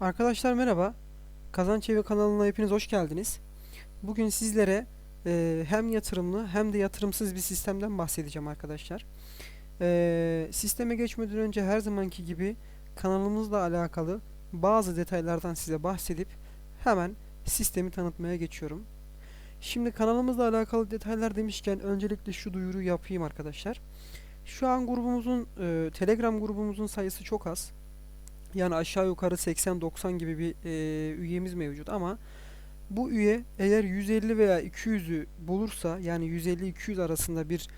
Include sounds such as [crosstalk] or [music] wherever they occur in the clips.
Arkadaşlar merhaba. Kazanç Evi kanalına hepiniz hoş geldiniz. Bugün sizlere e, hem yatırımlı hem de yatırımsız bir sistemden bahsedeceğim arkadaşlar. E, sisteme geçmeden önce her zamanki gibi kanalımızla alakalı bazı detaylardan size bahsedip hemen sistemi tanıtmaya geçiyorum. Şimdi kanalımızla alakalı detaylar demişken öncelikle şu duyuru yapayım arkadaşlar. Şu an grubumuzun e, Telegram grubumuzun sayısı çok az. Yani aşağı yukarı 80-90 gibi bir e, üyemiz mevcut ama bu üye eğer 150 veya 200'ü bulursa yani 150-200 arasında bir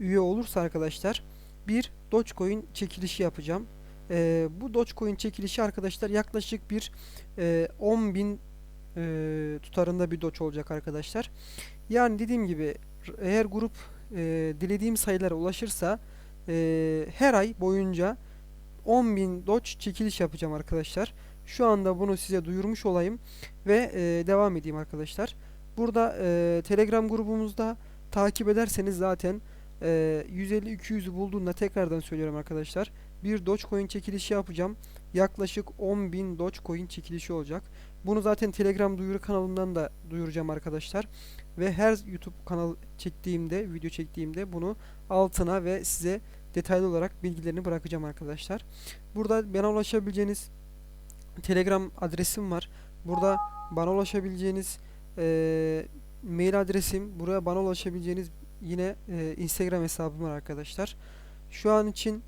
üye olursa arkadaşlar bir Dogecoin çekilişi yapacağım. E, bu Dogecoin çekilişi arkadaşlar yaklaşık bir e, 10.000 e, tutarında bir Doge olacak arkadaşlar. Yani dediğim gibi eğer grup e, dilediğim sayılara ulaşırsa e, her ay boyunca 10.000 Doge çekiliş yapacağım arkadaşlar. Şu anda bunu size duyurmuş olayım ve e, devam edeyim arkadaşlar. Burada e, Telegram grubumuzda takip ederseniz zaten e, 150-200'ü bulduğunda tekrardan söylüyorum arkadaşlar. Bir Dogecoin çekilişi yapacağım. Yaklaşık 10.000 Dogecoin çekilişi olacak. Bunu zaten Telegram duyuru kanalından da duyuracağım arkadaşlar. Ve her YouTube kanal çektiğimde, video çektiğimde bunu altına ve size detaylı olarak bilgilerini bırakacağım arkadaşlar. Burada bana ulaşabileceğiniz Telegram adresim var. Burada bana ulaşabileceğiniz e, mail adresim, buraya bana ulaşabileceğiniz yine e, Instagram hesabım var arkadaşlar. Şu an için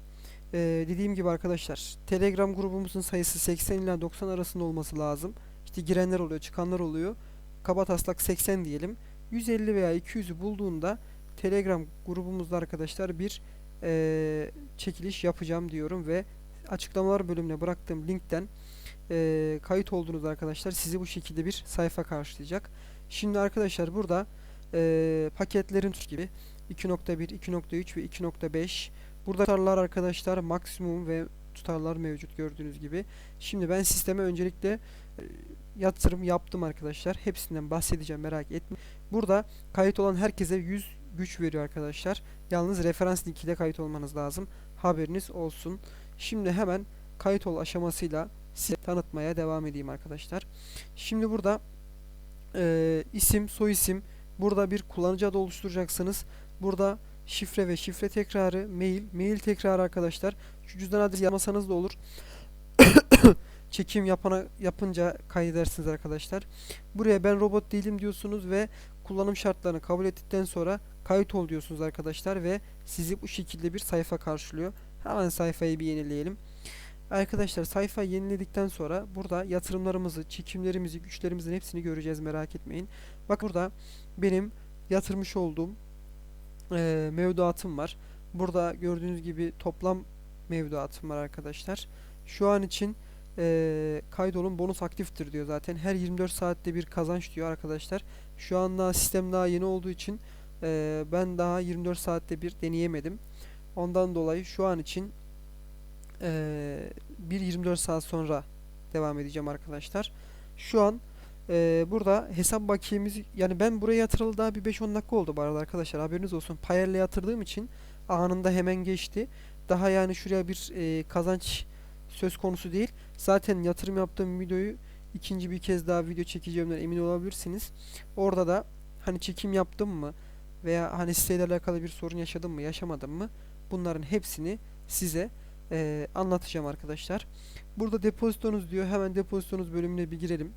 e, dediğim gibi arkadaşlar Telegram grubumuzun sayısı 80 ila 90 arasında olması lazım. İşte girenler oluyor, çıkanlar oluyor. Kaba taslak 80 diyelim. 150 veya 200'ü bulduğunda Telegram grubumuzda arkadaşlar bir e, çekiliş yapacağım diyorum ve açıklamalar bölümüne bıraktığım linkten e, kayıt oldunuz arkadaşlar. Sizi bu şekilde bir sayfa karşılayacak. Şimdi arkadaşlar burada e, paketlerin gibi 2.1, 2.3 ve 2.5 burada tutarlar arkadaşlar maksimum ve tutarlar mevcut gördüğünüz gibi. Şimdi ben sisteme öncelikle e, yatırım yaptım arkadaşlar. Hepsinden bahsedeceğim merak etmeyin. Burada kayıt olan herkese 100 güç veriyor arkadaşlar. Yalnız referans linkiyle kayıt olmanız lazım. Haberiniz olsun. Şimdi hemen kayıt ol aşamasıyla size tanıtmaya devam edeyim arkadaşlar. Şimdi burada e, isim, soy isim, burada bir kullanıcı adı oluşturacaksınız. Burada şifre ve şifre tekrarı, mail, mail tekrarı arkadaşlar. Şu cüzdan adresi yazmasanız da olur. [coughs] Çekim yapana, yapınca kaydedersiniz arkadaşlar. Buraya ben robot değilim diyorsunuz ve kullanım şartlarını kabul ettikten sonra kayıt ol diyorsunuz arkadaşlar ve sizi bu şekilde bir sayfa karşılıyor. Hemen sayfayı bir yenileyelim. Arkadaşlar sayfa yeniledikten sonra burada yatırımlarımızı, çekimlerimizi, güçlerimizin hepsini göreceğiz merak etmeyin. Bak burada benim yatırmış olduğum e, mevduatım var. Burada gördüğünüz gibi toplam mevduatım var arkadaşlar. Şu an için e, kaydolun bonus aktiftir diyor zaten. Her 24 saatte bir kazanç diyor arkadaşlar. Şu anda sistem daha yeni olduğu için e, ben daha 24 saatte bir deneyemedim. Ondan dolayı şu an için e, bir 24 saat sonra devam edeceğim arkadaşlar. Şu an e, burada hesap bakiyemiz yani ben buraya yatıralı daha bir 5-10 dakika oldu bu arada arkadaşlar haberiniz olsun. Payer'le yatırdığım için anında hemen geçti. Daha yani şuraya bir e, kazanç söz konusu değil. Zaten yatırım yaptığım videoyu ikinci bir kez daha video çekeceğimden emin olabilirsiniz. Orada da hani çekim yaptım mı veya hani siteyle alakalı bir sorun yaşadım mı yaşamadım mı bunların hepsini size e, anlatacağım arkadaşlar. Burada depozitonuz diyor. Hemen depozitonuz bölümüne bir girelim.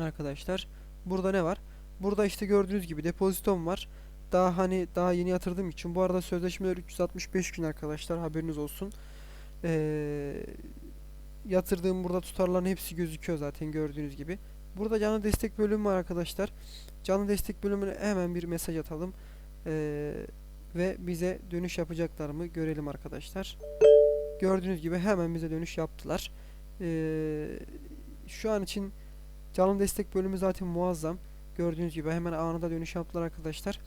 Arkadaşlar. Burada ne var? Burada işte gördüğünüz gibi depozitom var. Daha hani daha yeni yatırdığım için. Bu arada sözleşmeler 365 gün arkadaşlar. Haberiniz olsun. Ee, yatırdığım burada tutarların hepsi gözüküyor zaten gördüğünüz gibi. Burada canlı destek bölümü var arkadaşlar. Canlı destek bölümüne hemen bir mesaj atalım. Ee, ve bize dönüş yapacaklar mı görelim arkadaşlar. Gördüğünüz gibi hemen bize dönüş yaptılar. Ee, şu an için canlı destek bölümü zaten muazzam. Gördüğünüz gibi hemen anında dönüş yaptılar arkadaşlar.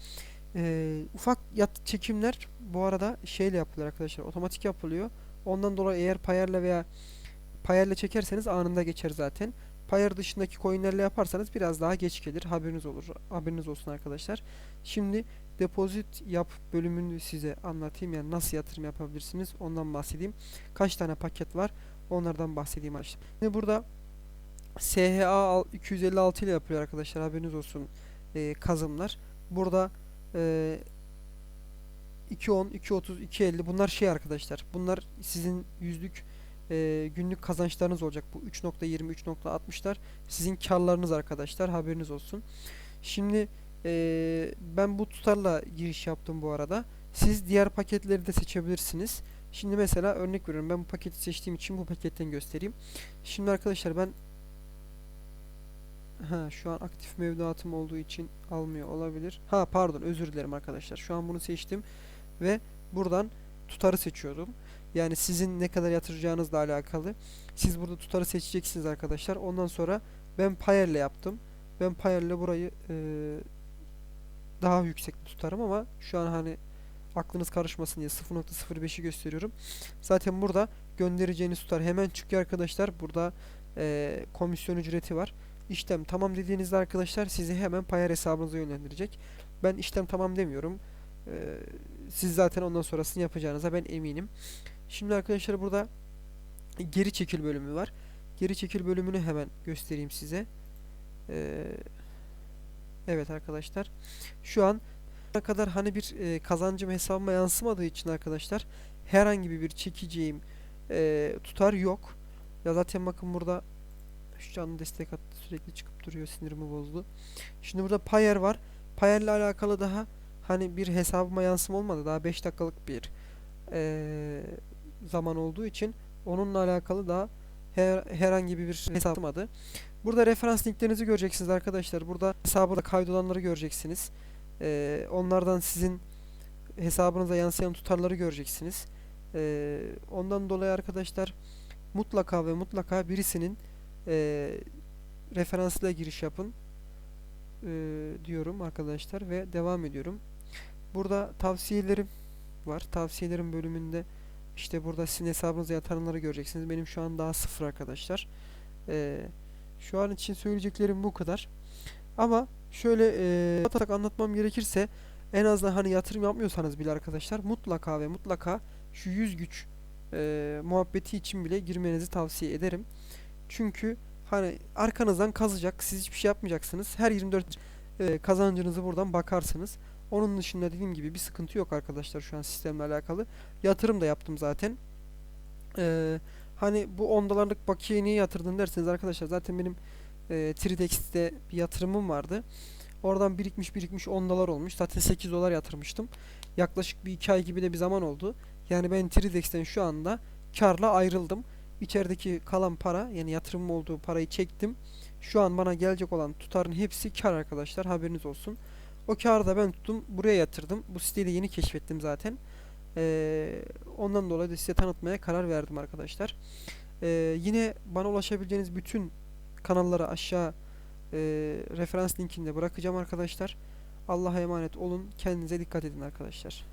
Ee, ufak yat çekimler bu arada şeyle yapılıyor arkadaşlar. Otomatik yapılıyor. Ondan dolayı eğer payerle veya payerle çekerseniz anında geçer zaten. Payer dışındaki coinlerle yaparsanız biraz daha geç gelir. Haberiniz olur. Haberiniz olsun arkadaşlar. Şimdi depozit yap bölümünü size anlatayım. Yani nasıl yatırım yapabilirsiniz ondan bahsedeyim. Kaç tane paket var Onlardan bahsedeyim arkadaşlar. Şimdi burada SHA al- 256 ile yapılıyor arkadaşlar haberiniz olsun e, kazımlar. Burada e, 2.10, 2.30, 2.50 bunlar şey arkadaşlar. Bunlar sizin yüzlük e, günlük kazançlarınız olacak. Bu 3.20, 3.60'lar sizin karlarınız arkadaşlar. Haberiniz olsun. Şimdi e, ben bu tutarla giriş yaptım bu arada. Siz diğer paketleri de seçebilirsiniz. Şimdi mesela örnek veriyorum. Ben bu paketi seçtiğim için bu paketten göstereyim. Şimdi arkadaşlar ben Ha şu an aktif mevduatım olduğu için almıyor olabilir. Ha pardon özür dilerim arkadaşlar. Şu an bunu seçtim ve buradan tutarı seçiyordum. Yani sizin ne kadar yatıracağınızla alakalı. Siz burada tutarı seçeceksiniz arkadaşlar. Ondan sonra ben Payer'le yaptım. Ben Payer'le burayı e, daha yüksek tutarım ama şu an hani aklınız karışmasın diye 0.05'i gösteriyorum. Zaten burada göndereceğiniz tutar hemen çıkıyor arkadaşlar. Burada e, komisyon ücreti var. İşlem tamam dediğinizde arkadaşlar sizi hemen Payer hesabınıza yönlendirecek. Ben işlem tamam demiyorum. Ee, siz zaten ondan sonrasını yapacağınıza ben eminim. Şimdi arkadaşlar burada geri çekil bölümü var. Geri çekil bölümünü hemen göstereyim size. Ee, evet arkadaşlar. Şu an ne kadar hani bir e, kazancım hesabıma yansımadığı için arkadaşlar herhangi bir çekeceğim e, tutar yok. Ya zaten bakın burada şu canlı destek attı sürekli çıkıp duruyor sinirimi bozdu. Şimdi burada Payer var. Payer'le alakalı daha hani bir hesabıma yansıma olmadı. Daha 5 dakikalık bir eee, zaman olduğu için onunla alakalı daha her, herhangi bir hesabımadı. Burada referans linklerinizi göreceksiniz arkadaşlar. Burada hesabında kaydolanları göreceksiniz. Eee, onlardan sizin hesabınıza yansıyan tutarları göreceksiniz. Eee, ondan dolayı arkadaşlar mutlaka ve mutlaka birisinin eee referansla giriş yapın eee, diyorum arkadaşlar ve devam ediyorum. Burada tavsiyelerim var. Tavsiyelerim bölümünde işte burada sizin hesabınıza yatanları göreceksiniz. Benim şu an daha sıfır arkadaşlar. Eee, şu an için söyleyeceklerim bu kadar. Ama şöyle eee atarak anlatmam gerekirse en azından hani yatırım yapmıyorsanız bile arkadaşlar mutlaka ve mutlaka şu 100 güç eee, muhabbeti için bile girmenizi tavsiye ederim. Çünkü hani arkanızdan kazacak. Siz hiçbir şey yapmayacaksınız. Her 24 e, kazancınızı buradan bakarsınız. Onun dışında dediğim gibi bir sıkıntı yok arkadaşlar şu an sistemle alakalı. Yatırım da yaptım zaten. Ee, hani bu 10 dolarlık bakiye niye yatırdın derseniz arkadaşlar zaten benim e, Tridex'te bir yatırımım vardı. Oradan birikmiş birikmiş 10 dolar olmuş. Zaten 8 dolar yatırmıştım. Yaklaşık bir 2 ay gibi de bir zaman oldu. Yani ben Tridex'ten şu anda karla ayrıldım. İçerideki kalan para yani yatırımım olduğu parayı çektim. Şu an bana gelecek olan tutarın hepsi kar arkadaşlar haberiniz olsun. O karı da ben tuttum buraya yatırdım. Bu siteyi de yeni keşfettim zaten. Ee, ondan dolayı da size tanıtmaya karar verdim arkadaşlar. Ee, yine bana ulaşabileceğiniz bütün kanallara aşağı e, referans linkinde bırakacağım arkadaşlar. Allah'a emanet olun. Kendinize dikkat edin arkadaşlar.